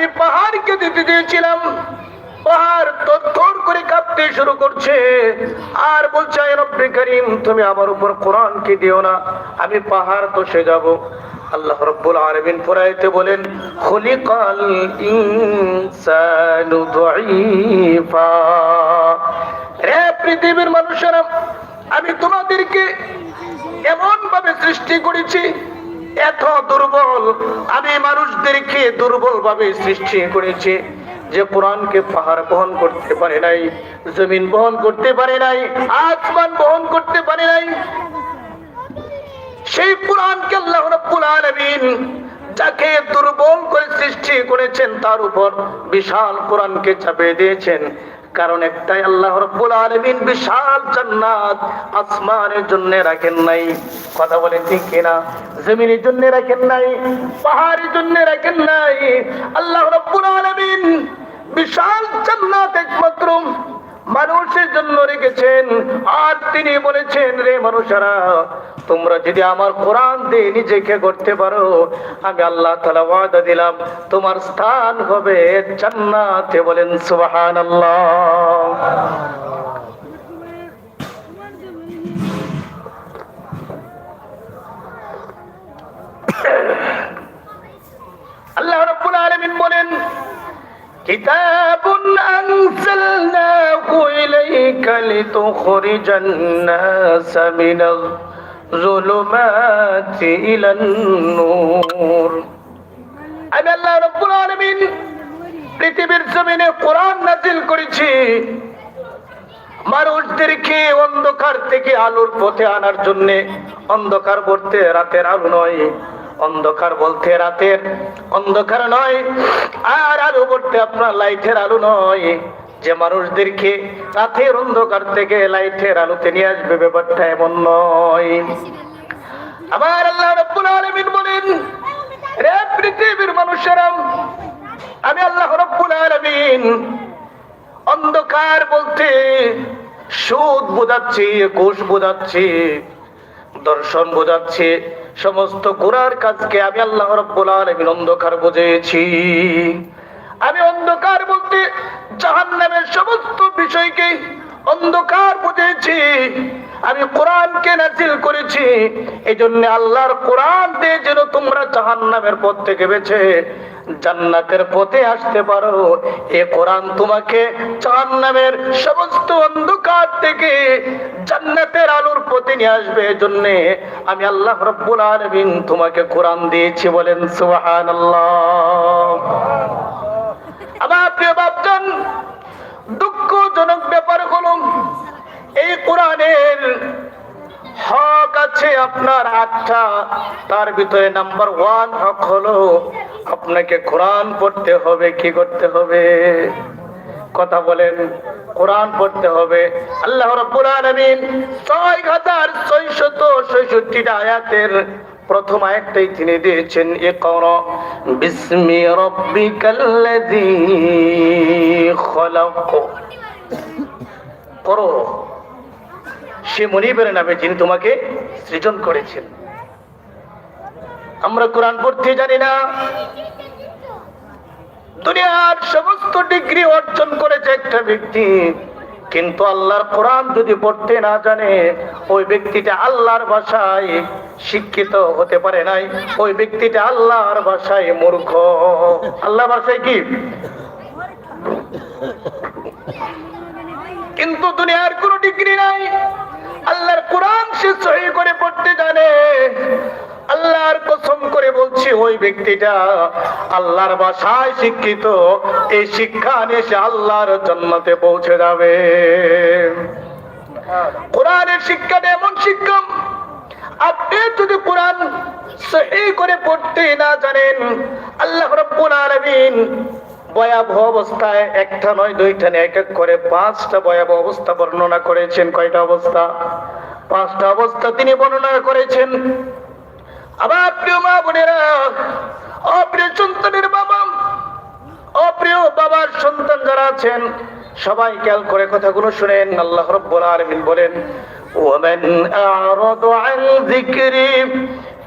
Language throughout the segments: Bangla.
আমি পাহাড়কে দিতে দিয়েছিলাম পাহাড় তত্তর করে কাঁপতে শুরু করছে। আর বলছে, "আয় রব্বে করিম, তুমি আমার উপর দিও না। আমি পাহাড় দোষে যাব। আল্লাহ রব্বুল আলামিন পুরাইতে বলেন রে পৃথিবীর মানুষেরা, আমি তোমাদেরকে এমন ভাবে সৃষ্টি করেছি এত দুর্বল আমি মানুষদেরকে দুর্বল ভাবে সৃষ্টি করেছি যে কোরআনকে পাহাড় বহন করতে পারে নাই, জমিন বহন করতে পারে নাই, আসমান বহন করতে পারে নাই। সেই কোরআনকে আল্লাহ রাব্বুল আলামিন যাকে দুর্বল করে সৃষ্টি করেছেন, তার উপর বিশাল কোরআনকে চাপিয়ে দিয়েছেন। কারণ একটাই আল্লাহ রব্বুল আলমিন বিশাল জান্নাত আসমানের জন্য রাখেন নাই। কথা বলে ঠিক কিনা? জমিনের জন্য রাখেন নাই, পাহাড়ের জন্য রাখেন নাই। আল্লাহ রব্বুল আলমিন বিশাল জান্নাত একমাত্র মানুষের জন্য রেখেছেন। আর তিনি বলেছেন, রে মানুষেরা, তোমরা যদি আমার কোরআন দিয়ে নিজেকে করতে পারো, আমি আল্লাহ তালা ওয়াদা দিলাম, তোমার স্থান হবে জান্নাতে। বলেন সুবাহান আল্লাহ রাব্বুল আলামিন বলেন كتاب أنزلناه إليك لتخرج الناس من الظلمات إلى النور আমি আল্লাহ রব্বুল আলামিন পৃথিবীর জমিনে কোরআন নাজিল করেছি মানুষদেরকে অন্ধকার থেকে আলোর পথে আনার জন্য অন্ধকার বলতে রাতের আলো নয় অন্ধকার বলতে রাতের অন্ধকার নয়, আর আলো বলতে আপনার লাইটের আলো নয়। যে মানুষদেরকে রাতের অন্ধকার থেকে লাইটের আলোতে নিয়ে আসবে ব্যাপারটা এমন নয়। আবার আল্লাহ রব্বুল আলামিন বলেন, রে পৃথিবীর মানুষেরা, আমি আল্লাহ রব্বুল আলামিন অন্ধকার বলতে সুদ বোঝাচ্ছি, ঘুষ বোঝাচ্ছি, দর্শন বোঝাচ্ছি সমস্ত গোড়ার কাজকে আমি আল্লাহ রব্বুল আলমিন অন্ধকার বুঝেছি। আমি অন্ধকার বলতে জাহান্নামের সমস্ত বিষয়কে অন্ধকার বুঝেছি। আমি কোরআনকে নাজিল করেছি। এই জন্য আল্লাহর কোরআন দিয়ে যেন তোমরা জাহান্নামের পথ থেকে বেছে জান্নাতের পথে আসতে পারো। এ কোরআন তোমাকে জাহান্নামের সমস্ত অন্ধকার থেকে জান্নাতের আলোর পথে নিয়ে আসবে। এজন্য আমি আল্লাহ রব্বুল আলামিন তোমাকে কোরআন দিয়েছি বলেন, সুবহানাল্লাহ। আমার প্রিয় বাপজন, দুঃখজনক ব্যাপার হলো, এই কোরআনের হক আছে আপনার আটটা, তার ভিতরে নাম্বার ওয়ান হক হলো আপনাকে কোরআন পড়তে হবে, কি করতে হবে? কথা বলেন, কোরআন পড়তে হবে। আল্লাহ রাব্বুল আলামিন 6666টা আয়াতের প্রথম আয়াতটাই তিনি দিয়েছেন, ইকরা বিসমি রাব্বিকাল্লাযী পড়ো সে মনিবের নামে যিনি তোমাকে সৃজন করেছেন। আমরা কোরআন পড়তে জানি না। দুনিয়ার সমস্ত ডিগ্রি অর্জন করেছে একটা ব্যক্তি। কিন্তু আল্লাহর কোরআন যদি পড়তে না জানে, ওই ব্যক্তিটা আল্লাহর ভাষায় শিক্ষিত হতে পারে নাই। ওই ব্যক্তিটা আল্লাহর ভাষায় মূর্খ। আল্লাহ ভাষায় কি? কিন্তু দুনিয়ার কোনো ডিগ্রি নাই। আল্লাহর কোরআন সে সহি করে পড়তে জানে। আল্লাহর কসম করে বলছি, ওই ব্যক্তিটা আল্লাহর ভাষায় শিক্ষিত। এই শিক্ষা নিয়ে সে আল্লাহর জন্মতে পৌঁছে যাবে। কোরআনের শিক্ষাটা এমন শিক্ষা। আপনি যদি কোরআন সহি করে পড়তে না জানেন, আল্লাহ আলামিন ভয়াবহ অবস্থায় একটা নয়, দুইটা নয়, এক এক করে পাঁচটা ভয়াবহ অবস্থা বর্ণনা করেছেন। কয়টা অবস্থা? পাঁচটা অবস্থা তিনি বর্ণনা করেছেন। আবার প্রিয় মা বোনেরা অপ্রিয় সন্তানের বাবা অপ্রিয় বাবার সন্তান যারা আছেন সবাই খেয়াল করে কথাগুলো শুনেন আল্লাহ রব্বুল আলামিন বলেন ومن أعرض عن ذكري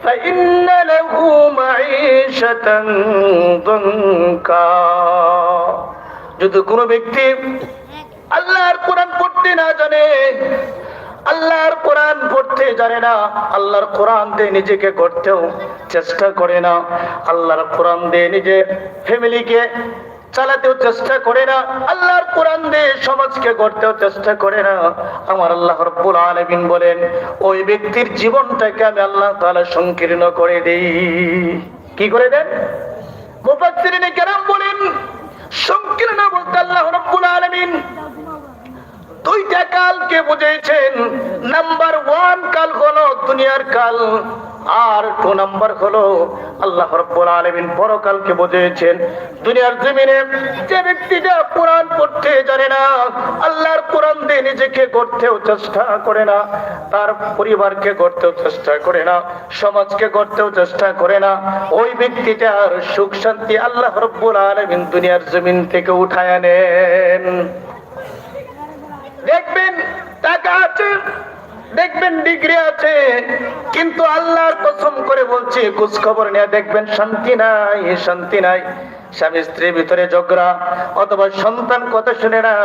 فإن له معيشة ضنكا যদি কোনো ব্যক্তি আল্লাহর কোরআন পড়তে না জানে আল্লাহর কোরআন পড়তে জানে না, আল্লাহর কোরআন দিয়ে নিজেকে গড়তেও চেষ্টা করে না, আল্লাহর কোরআন দিয়ে নিজের ফ্যামিলিকে চালাতেও চেষ্টা করে না, আল্লাহর কোরআন দিয়ে সমাজকে গড়তেও চেষ্টা করে না। আমার আল্লাহ রব্বুল আলামিন বলেন, ওই ব্যক্তির জীবনটাকে আমি আল্লাহ তাআলা সংকীর্ণ করে দেই। কি করে দেন? মুফাসসিরিনে কেরাম বলেন, সংকীর্ণ বলতে আল্লাহ রব্বুল আলামিন দুইটা কালকে বুঝেছেন? নাম্বার ওয়ান কাল হলো দুনিয়ার কাল, আর টু নাম্বার হলো আল্লাহ রব্বুল আলামিন পরকালকে বুঝেছেন। দুনিয়ার জমিনে যে ব্যক্তিটা কোরআন পড়তে জানে না, আল্লাহর কোরআন দিয়ে নিজেকে গড়তেও চেষ্টা করে না, তার পরিবারকে গড়তেও চেষ্টা করে না, সমাজকে গড়তেও চেষ্টা করে না, ওই ব্যক্তিটার সুখ শান্তি আল্লাহ রব্বুল আলামিন দুনিয়ার জমিন থেকে উঠায় নেন দেখবেন টাকা আছে, দেখবেন ডিগ্রি আছে, কিন্তু আল্লাহর কসম করে বলছি খোঁজ খবর নিয়ে দেখবেন শান্তি নাই শান্তি নাই। স্বামী স্ত্রীর ভিতরে ঝগড়া, অথবা সন্তান কথা শুনে না,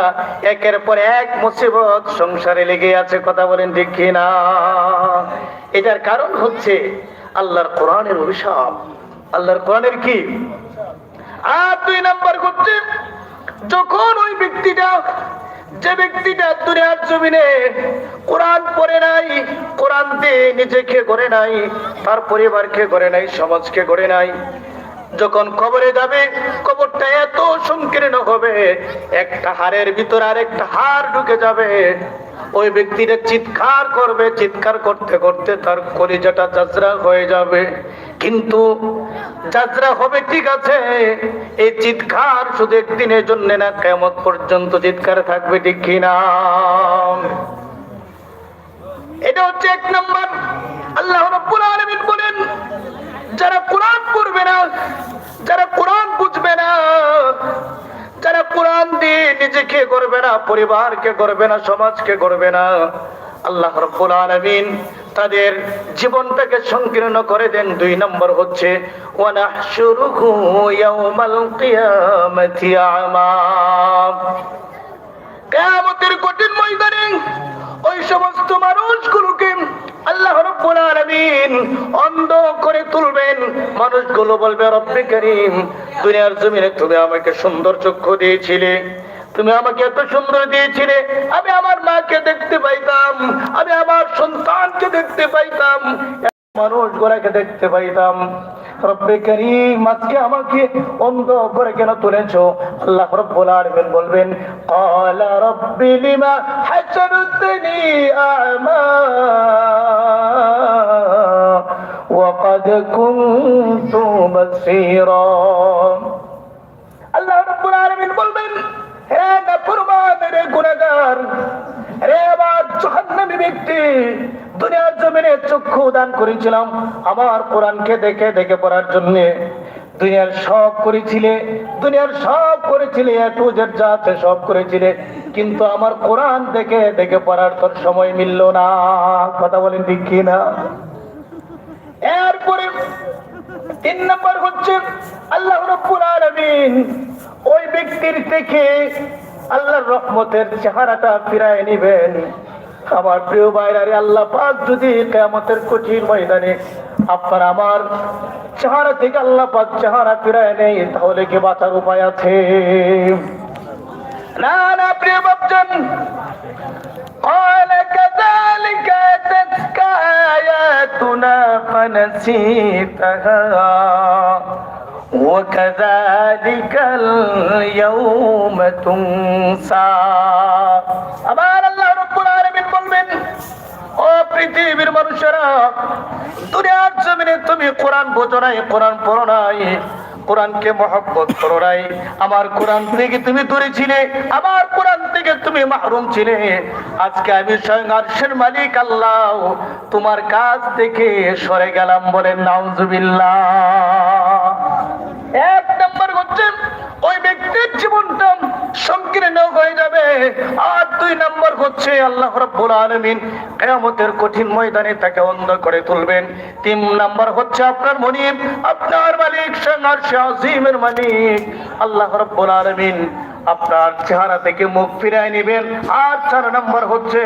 একের পর এক মুসিবত সংসারে লেগে আছে, কথা বলেন ঠিক না এটার কারণ হচ্ছে আল্লাহর কোরআনের অভিশাপ। আল্লাহর কোরআনের কি? আর দুই নাম্বার হচ্ছে, যখন ওই ব্যক্তিটা যে ব্যক্তিটা দুনিয়ার জমিনে কোরআন পড়ে নাই, কোরআন দিয়ে নিজেকে গড়ে নাই, তার পরিবারকে গড়ে নাই, সমাজকে গড়ে নাই যখন কবরে যাবে, কবরটা এত সংকীর্ণ হবে, একটা হাড়ের ভিতরে আর একটা হাড় ঢুকে যাবে। ওই ব্যক্তিটা চিৎকার করবে, চিৎকার করতে করতে তার কলিজাটা যাত্রা হয়ে যাবে। কিন্তু যাত্রা হবে ঠিক আছে, এই চিৎকার শুধু একদিনের জন্য না কেমন পর্যন্ত চিৎকার থাকবে ঠিক কিনা? এটা হচ্ছে এক নম্বর। আল্লাহ বলেন যারা কোরআন পড়বে না, যারা কোরআন বুঝবে না, যারা কোরআন দিয়ে নিজেকে করবে না, পরিবারকে করবে না, সমাজকে করবে না, আল্লাহ রব্বুল আলামিন তাদের জীবনটাকে সংকীর্ণ করে দেন। দুই নম্বর হচ্ছে ওয়ানাহশুরুহু ইয়াউমাল কিয়ামাতি আমা। কিয়ামতের কঠিন ময়দানে ওই সমস্ত মানুষগুলোকে আল্লাহ অন্ধ করে তুলবেন। মানুষগুলো বলবে করিম তুমি আমাকে সুন্দর চক্ষু দিয়েছিলে। তুমি আমাকে এত সুন্দর দিয়েছিলে। আমি আমার মাকে দেখতে পাইতাম। আমি আমার সন্তানকে দেখতে পাইতাম। মানুষ গোড়াকে দেখতে পাইতাম। রব্বে করিম আজকে আমাকে অন্ধ করে কেন তুলেছো আল্লাহ রব্বুল আলামিন বলবেন ক্বালা রব্বি লিমা হাশারতনি আ'মা وقد كنت بصيرا আল্লাহ রব্বুল আলামিন বলবেন হে নাফরমান রে গুনাহগার রে আমার জাহান্নামী ব্যক্তি দুনিয়ার জমিনে চক্ষু দান করেছিলাম আমার কোরআনকে দেখে দেখে পড়ার জন্য দুনিয়ার সব করেছিলে, দুনিয়ার সব করেছিলে টু জেড যা আছে সব করেছিলে, কিন্তু আমার কোরআন দেখে দেখে পড়ার তোর সময় মিলল না। কথা বলেন ঠিক কি না? এরপরে তিন নম্বর হচ্ছে, আল্লাহ রব্বুল আলামিন ওই ব্যক্তির থেকে আল্লাহর রহমতের চেহারাটা ফিরায় নিবেন। আমার প্রিয় বাইরারে আল্লাহ পাক যদি কেয়ামতের কঠিন ময়দানে আপনার আমার চেহারা থেকে আল্লাহ পাক চেহারা ফিরায় নেই তাহলে কি বাঁচার উপায় আছে না না প্রিয় বাপজন قال كذلك أتتك آياتنا فنسيتها وكذلك اليوم تنسى আবার পৃথিবীর মানুষেরা, দুনিয়ার জমিনে তুমি কোরআন বোঝো নাই, কোরআন পড়ো নাই, কোরআনকে মহব্বত করো নাই। আমার কোরআন থেকে তুমি দূরে ছিলে, আমার কোরআন থেকে তুমি মাহরুম ছিলে। আজকে আমি স্বয়ং আরশের মালিক আল্লাহ, তোমার কাছ থেকে সরে গেলাম বলেন নাউজুবিল্লাহ। এক নম্বর হচ্ছে ওই ব্যক্তির জীবনটা সংকীর্ণ হয়ে যাবে। আর দুই নম্বর হচ্ছে আল্লাহ রাব্বুল আলামিন কিয়ামতের কঠিন ময়দানে তাকে অন্ধ করে তুলবেন। তিন নম্বর হচ্ছে আপনার মনিব, আপনার মালিক সাঙ্গার আজিমের মালিক। আল্লাহ রাব্বুল আলামিন আপনার চেহারা থেকে মুখ ফিরায় নেবেন। আর চার নম্বর হচ্ছে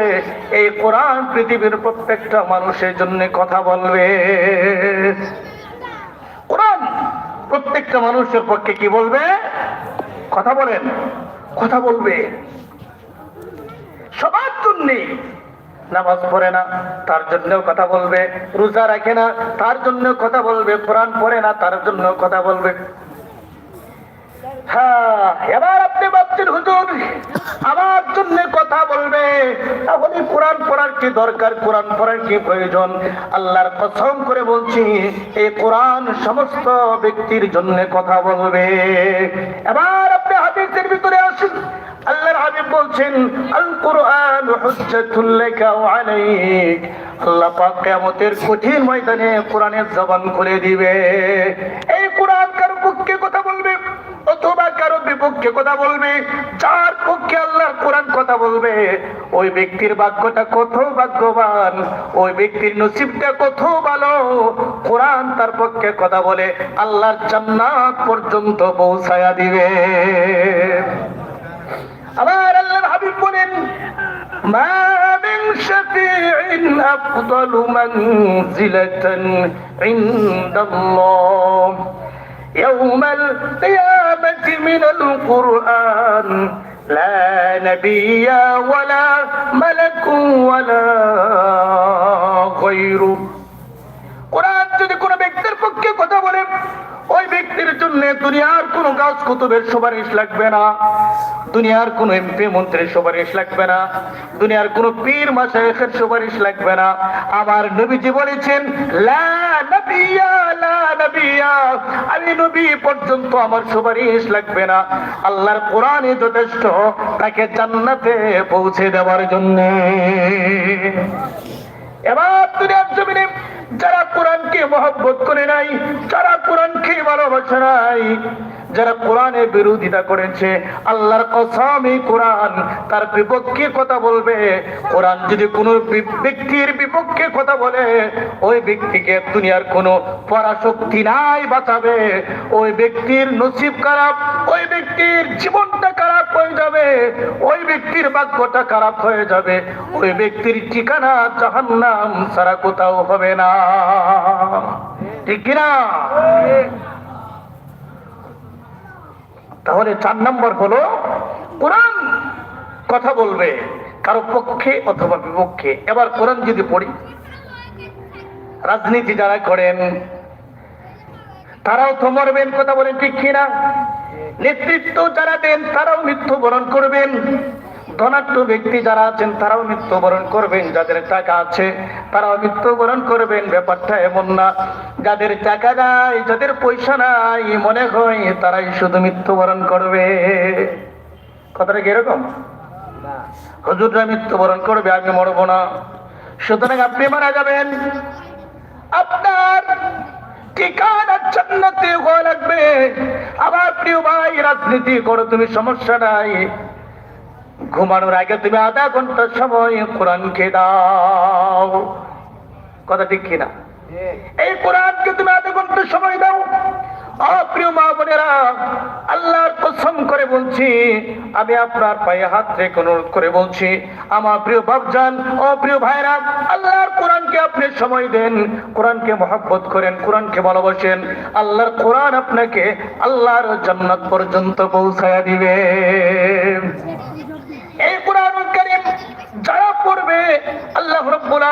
এই কোরআন পৃথিবীর প্রত্যেকটা মানুষের জন্য কথা বলবে। কোরআন প্রত্যেকটা মানুষের পক্ষে কি বলবে? কথা বলেন। কথা বলবে। সবার জন্যে নামাজ পড়ে না, তার জন্য কথা বলবে। রোজা রাখে না, তার জন্য কথা বলবে। কোরআন পড়ে না, তার জন্য কথা বলবে। হ্যাঁ এবার আপনি ভাবছেন, হুজুর, আমার জন্য কথা বলবে। কোরআন পড়ার কি দরকার? কোরআন পড়ার কি প্রয়োজন? আল্লাহর কসম করে বলছি, এই কোরআন সমস্ত ব্যক্তির জন্য কথা বলবে। এবার আপনি হাদিসের ভিতরে আসুন। আল্লাহর হাবিব বলছেন আল কোরআন হুজ্জাতুল লাকা আলাইক। আল্লাহ পাক কিয়ামতের কঠিন ময়দানে কোরআনের জবান করে দিবে। এই কোরআন কার পক্ষে কথা বলবে? অথবা কারো বিপক্ষে কথা বলবে যার পক্ষে আল্লাহর কোরআন কথা বলবে ওই ব্যক্তির ভাগ্যটা কত ভাগ্যবান ওই ব্যক্তির নসিবটা কত ভালো কোরআন তার পক্ষে কথা বলে আল্লাহর জান্নাত পর্যন্ত পৌঁছায়া দিবে আবার আল্লাহর হাবিব বলেন ما من شفيع أفضل منزلة عند الله يوم القيامة من القرآن لا نبي ولا ملك ولا غيره কোরআন যদি কোনো ব্যক্তির পক্ষে কথা বলে ওই ব্যক্তির জন্য দুনিয়ার কোনো গাছ কুতুবের সুপারিশ লাগবে না দুনিয়ার কোনো এমপি মন্ত্রীর সুপারিশ লাগবে না দুনিয়ার কোনো পীর মাসায়েখের সুপারিশ লাগবে না আমার নবীজি বলেছেন লা নবিয়া লা নবিয়া আমি নবী পর্যন্ত আমার সুপারিশ লাগবে না। আল্লাহর যথেষ্ট, তাকে জান্নাতে পৌঁছে দেওয়ার জন্য। এবার দুনিয়ার যারা কোরআনকে মহব্বত করে নাই, যারা কোরআনকে ভালোবাসে নাই যারা কোরআনের বিরোধিতা করেছে, আল্লাহর কসম কোরআন, তার বিপক্ষে কথা বলবে। কোরআন যদি কোনো ব্যক্তির বিপক্ষে কথা বলে, ওই ব্যক্তিকে দুনিয়ার কোনো পরাশক্তি নাই বাঁচাবে। ওই ব্যক্তির নসিব খারাপ, ওই ব্যক্তির জীবনটা খারাপ হয়ে যাবে। ওই ব্যক্তির ভাগ্যটা খারাপ হয়ে যাবে। ওই ব্যক্তির ঠিকানা জাহান্নাম সারা কোথাও হবে না। ঠিক কিনা? তাহলে চার নম্বর হলো, কোরআন কথা বলবে কারও পক্ষে অথবা বিপক্ষে। এবার কোরআন যদি পড়ি, রাজনীতি যারা করেন, তারাও তো মরবেন, কথা বলেন ঠিক কিনা? নেতৃত্ব যারা দেন, তারাও মৃত্যুবরণ করবেন। ধনাঢ্য ব্যক্তি যারা আছেন তারাও মৃত্যুবরণ করবেন। যাদের টাকা আছে তারাও মৃত্যুবরণ করবেন। ব্যাপারটা এমন না। যাদের টাকা নাই যাদের পয়সা নাই মনে হয় তারাই শুধু মৃত্যুবরণ করবে। কথাটা কি এরকম? হুজুররা মৃত্যুবরণ করবে আমি মরবো না। সুতরাং আপনি মারা যাবেন। আপনার ঠিকানা লাগবে। আমার প্রিয় ভাই রাজনীতি করো তুমি সমস্যা নাই। ঘুমানোর আগে তুমি আধা ঘণ্টা সময় কোরআনকে দাও। কথা ঠিক কিনা? এই কোরআনকে তুমি আধা ঘণ্টা সময় দাও। অপ্রিয় মা বোনেরা, আল্লাহর কসম করে বলছি, আমি আপনার পায়ে হাত রেখে অনুরোধ করে বলছি, আমার প্রিয় বাবজান অপ্রিয় ভাইরা, আল্লাহর কোরআনকে আপনি সময় দেন, কোরআনকে মহব্বত করেন, কোরআনকে ভালোবাসেন, আল্লাহর কোরআন আপনাকে আল্লাহর জান্নাত পর্যন্ত পৌঁছায়া দিবে। যারা পড়বে, আল্লাহ রাব্বুল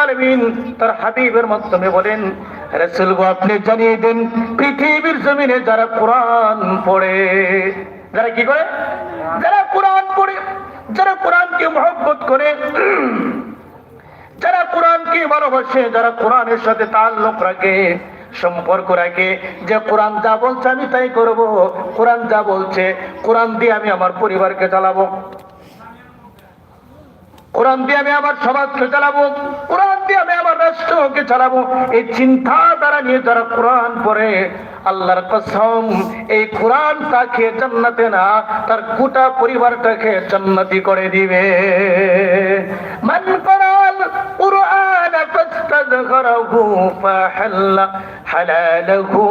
তার হাবিবের মাধ্যমে বলেন আপনি জানিয়ে দেন, পৃথিবীর জমিনে যারা কোরআন পড়ে, যারা কি করে? যারা কোরআন পড়ে, যারা কোরআনকে মহব্বত করে, যারা কোরআনকে ভালোবাসে, যারা কোরআনের সাথে তাল্লুক রাখে, সম্পর্ক রাখে, যে কোরআন যা বলছে আমি তাই করব, কোরআন যা বলছে, কোরআন দিয়ে আমি আমার পরিবারকে চালাবো। কোরআন দিয়ে আমি আমার সমাজকে চালাবো? কোরআন দিয়ে আমি আমার রাষ্ট্রকে চালাবো? এই চিন্তা দ্বারা নিয়ে যারা কোরআন পড়ে, আল্লাহর কসম, এই কোরআন তাকে জান্নাতে না, তার গোটা পরিবারটাকে জান্নাতি করে দিবে। মান করাল কুরআন ফাস্তাযকরাহু ফাহাল্লা হালালাহু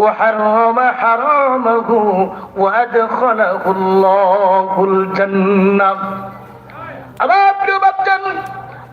ওয়া হারামা হারামাহু ওয়া আদখালাহু আল্লাহুল জান্নাহ আমার প্রিয় বাচ্চান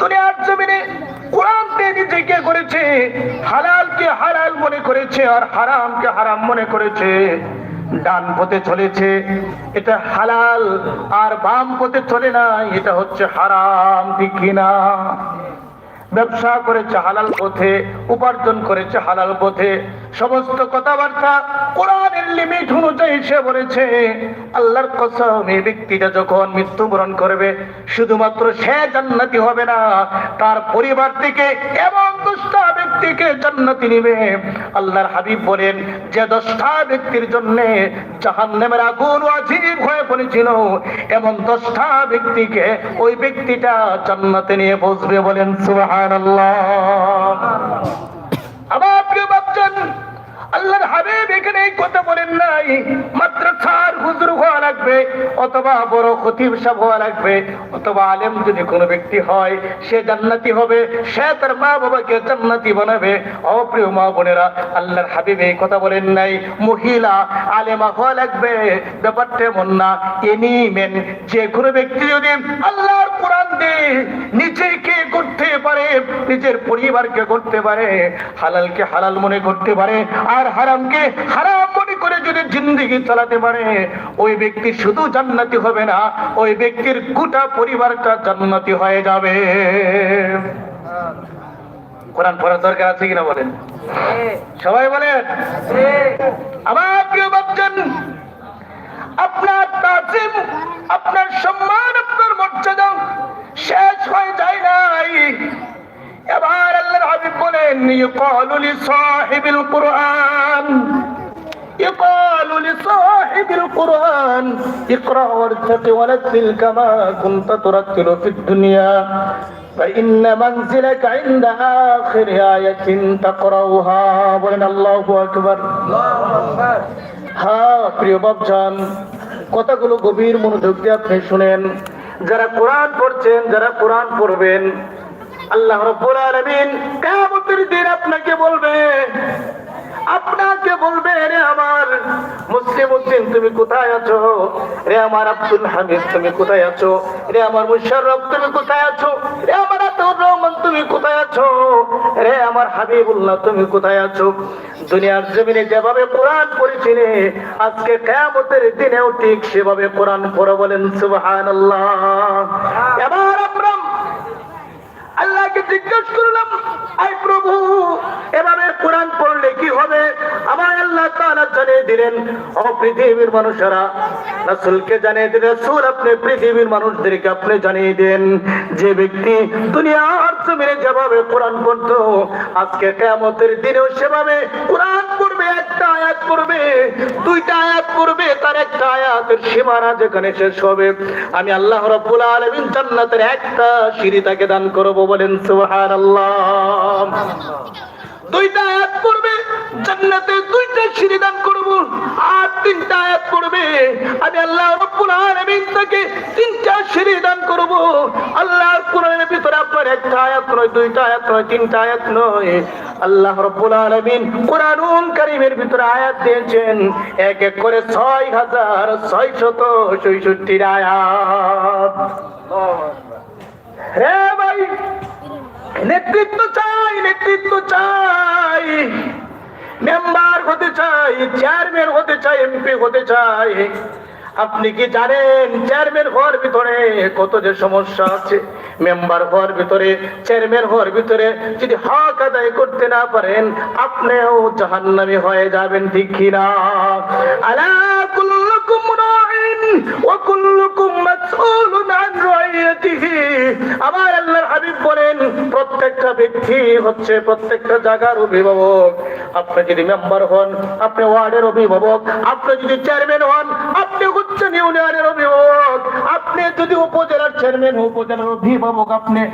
দুনিয়ার জমিনে কোরআন দিয়ে নিজেকে করেছে, হালালকে হালাল মনে করেছে আর হারামকে হারাম মনে করেছে, ডান পথে চলেছে, এটা হালাল আর বাম পথে চলে না এটা হচ্ছে হারাম, ঠিক কিনা? ব্যবসা করেছে হালাল পথে, উপার্জন করেছে হালাল পথে, সমস্ত কথাবার্তা কোরআনের লিমিট অনুযায়ী সে বলেছে, আল্লাহর কসম, এই ব্যক্তিটা যখন মৃত্যুবরণ করবে, শুধুমাত্র সে জান্নাতি হবে না, তার পরিবার থেকে এবং দশটা ব্যক্তিকে জান্নাতি নিবে। আল্লাহর হাবিব বলেন, যে দশটা ব্যক্তির জন্য জাহান্নামের আগুন আজীব হয়ে পড়েছিল, এমন দশটা ব্যক্তিকে ওই ব্যক্তিটা জান্নাতে নিয়ে বসবে বলেন সুবহানাল্লাহ আমার প্রিয় বাচ্চান আল্লাহর হাবিব এখানে এই কথা বলেন নাই, মাদ্রাসার হুজুর হওয়া লাগবে, অথবা বড় খতিব সাহেব হওয়া লাগবে, অথবা আলেম যদি কোনো ব্যক্তি হয়, সে জান্নাতি হবে, সে তার মা বাবাকে জান্নাতি বানাবে। অপ্রিয় মা বোনেরা, আল্লাহর হাবিব এই কথা বলেন নাই, মহিলা, আলেমা হওয়া লাগবে, ব্যাপারটা এমন না, এনি মেন, যে কোনো ব্যক্তি যদি আল্লাহর কোরআন দিয়ে নিজেকে করতে পারে, নিজের পরিবারকে করতে পারে, হালালকে হালাল মনে করতে পারে, আর হারামকে হারাম মনে করে যদি জিন্দগি চালাতে পারে, ওই ব্যক্তি শুধু জান্নাতি হবে না, ওই ব্যক্তির গোটা পরিবারটা জান্নাতি হয়ে যাবে। কোরআন পড়ার দরকার আছে কিনা বলেন? সবাই বলেন? আমার প্রিয় বাচ্চান, আপনার তাজিম, আপনার সম্মান, আপনার মর্যাদা শেষ হয়ে যায় নাই। এবার আল্লাহর হাবিব বলেন ইকালু লিসাহিবিল কুরআন। يقال لصاحب القرآن اقرأ وارتق ورتل كما كنت ترتل في الدنيا فإن منزلك عند آخر آية تقرأها بلن الله أكبر হ্যাঁ প্রিয় বাবজান কথাগুলো গভীর মনোযোগ দিয়ে আপনি শুনেন যারা কোরআন পড়ছেন যারা কোরআন পড়বেন আল্লাহ রব্বুল আলামিন কিয়ামতের দিন আপনাকে বলবে আপনাকে বলবে, রে আমার মুসলিম উদ্দিন, তুমি কোথায় আছো? রে আমার আব্দুল হামিদ, তুমি কোথায় আছো? রে আমার মুশাররফ, তুমি কোথায় আছো? রে আমার আতাউর রহমান, তুমি কোথায় আছো? রে আমার হাবিবুল্লাহ, তুমি কোথায় আছো? দুনিয়ার জমিনে যেভাবে কোরআন পড়েছিলে, আজকে কিয়ামতের দিনেও ঠিক সেভাবে কোরআন পড়ো বলেন, সুবহানাল্লাহ। এবার জিজ্ঞেস করলাম, আই প্রভু, এভাবে কোরআন পড়লে কি হবে? আমার আল্লাহ তাআলা জানিয়ে দিলেন, ও পৃথিবীর মানুষেরা, রাসূলকে জানিয়ে দিলেন, রাসূল আপনি পৃথিবীর মানুষদেরকে আপনি জানিয়ে দেন যে ব্যক্তি দুনিয়ার জমিনে যেভাবে কোরআন পড়তো, আজকে কিয়ামতের দিনেও সেভাবে কোরআন পড়বে একটা আয়াত পড়বে, দুইটা আয়াত পড়বে, তার একটা আয়াতের সীমানা যেখানে শেষ হবে। আমি আল্লাহ রব্বুল আলামিন জান্নাতের একটা সিঁড়ি তাকে দান করব বলেন, সুবহানাল্লাহ। দুইটা আয়াত পড়বে জান্নাতে দুইটা আর তিনটা আয়াত পড়বে। আমি আল্লাহ রাব্বুল আলামিন তাকে তিনটা সিঁড়ি করব। কোরআনের ভিতরে আপনার একটা আয়াত নয়, দুইটা আয়াত নয়, তিনটা আয়াত নয়। আল্লাহ ভিতরে আয়াত দিয়েছেন। এক এক করে ছয় হাজার ছয়শত ছয়ষট্টির আয়াত। হে ভাই, নেতৃত্ব চাই নেতৃত্ব চাই। মেম্বার হতে চাই চেয়ারম্যান হতে চাই এমপি হতে চাই। আপনি কি জানেন চেয়ারম্যান হওয়ার ভিতরে কত যে সমস্যা আছে? মেম্বার হওয়ার ভিতরে চেয়ারম্যান হওয়ার ভিতরে যদি হক আদায় করতে না পারেন, আপনিও জাহান্নামী হয়ে যাবেন, ঠিক কিনা? আলা জায়গার অভিভাবক। আপনি যদি মেম্বার হন, আপনি ওয়ার্ডের অভিভাবক। আপনি যদি চেয়ারম্যান হন, আপনি হচ্ছেন ইউনিয়নের অভিভাবক। আপনি যদি উপজেলার চেয়ারম্যান, উপজেলার অভিভাবক আপনি।